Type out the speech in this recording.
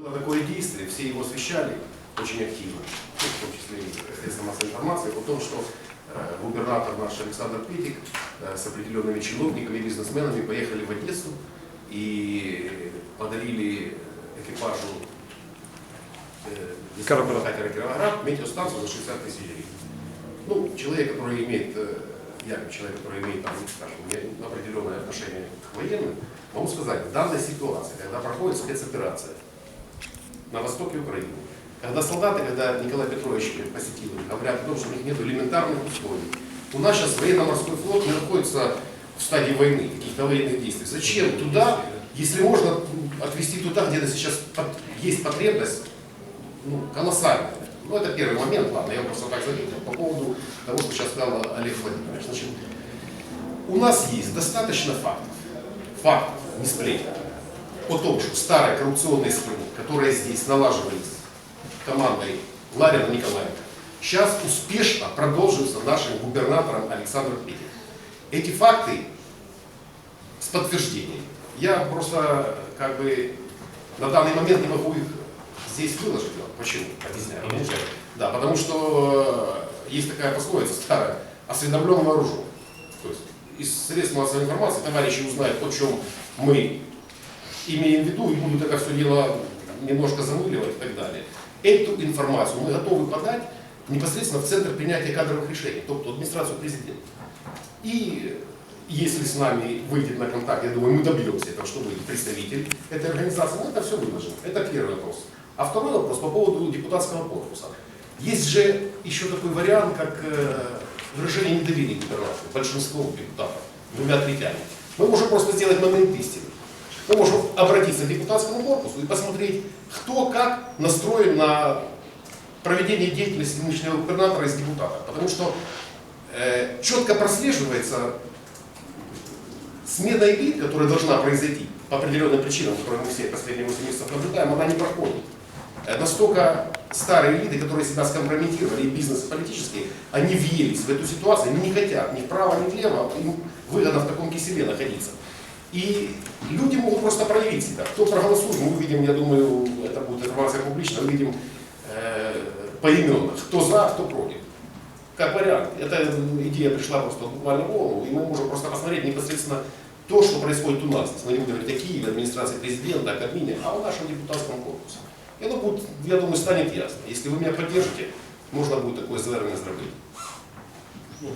Было такое действие, все его освещали очень активно, ну, в том числе и средства массовой информации, о том, что э, губернатор наш Александр Петик э, с определенными чиновниками и бизнесменами поехали в Одессу и подарили экипажу э, катера Кировоград метеостанцию за 60 тысяч гривен. Ну, человек, который имеет, э, я как человек, который имеет, там, скажем, определенное отношение к военным, могу сказать, в данной ситуации, когда проходит спецоперация на востоке Украины, когда солдаты, когда Николай Петрович посетил их, говорят о том, что у них нет элементарных условий. У нас сейчас военно-морской флот не находится в стадии войны, каких-то военных действий. Зачем туда, если можно м, отвести туда, где сейчас есть потребность ну, колоссальная. Ну, это первый момент, ладно, я просто так заметил по поводу того, что сейчас сказал Олег Владимирович. Значит, у нас есть достаточно фактов, фактов, не сплетен, о том, что старые коррупционные схемы, которые здесь налаживались командой Ларина Николаенко, сейчас успешно продолживаются нашим губернатором Александром Петиным. Эти факты с подтверждением. Я просто как бы на данный момент не могу их здесь выложить. Почему? Объясняю. Потому что- Да, потому что э, есть такая пословица старая, осведомлен вооружен. То есть из средств массовой информации товарищи узнают, о чем мы имеем в виду, и будут это все дело немножко замыливать и так далее. Эту информацию мы готовы подать непосредственно в центр принятия кадровых решений, тобто администрацию президента. И если с нами выйдет на контакт, я думаю, мы добьемся этого, что вы представитель этой организации, мы это все выложим. Это первый вопрос. А второй вопрос по поводу депутатского корпуса. Есть же еще такой вариант, как э, выражение недоверия губернатору, большинству депутатов, двумя третями. Мы можем просто сделать момент истины. Мы можем обратиться к депутатскому корпусу и посмотреть, кто как настроен на проведение деятельности нынешнего губернатора из депутатов. Потому что э, четко прослеживается смена элит, которая должна произойти по определенным причинам, которые мы все последние 8 месяцев наблюдаем, она не проходит. Э, Настолько старые элиты, которые себя скомпрометировали, и бизнес, и политические, они въелись в эту ситуацию, они не хотят ни вправо, ни влево, им выгодно в таком киселе находиться. И люди могут просто проявить себя. Кто проголосует, мы увидим, я думаю, это будет информация публичная, увидим э, поименно, кто за, кто против. Как вариант. Эта идея пришла просто буквально в голову, и мы можем просто посмотреть непосредственно то, что происходит у нас. Мы не будем говорить о Киеве, администрации президента, о Кабмине, а о нашем депутатском корпусе. И это будет, я думаю, станет ясно. Если вы меня поддержите, можно будет такое зробити. Ну,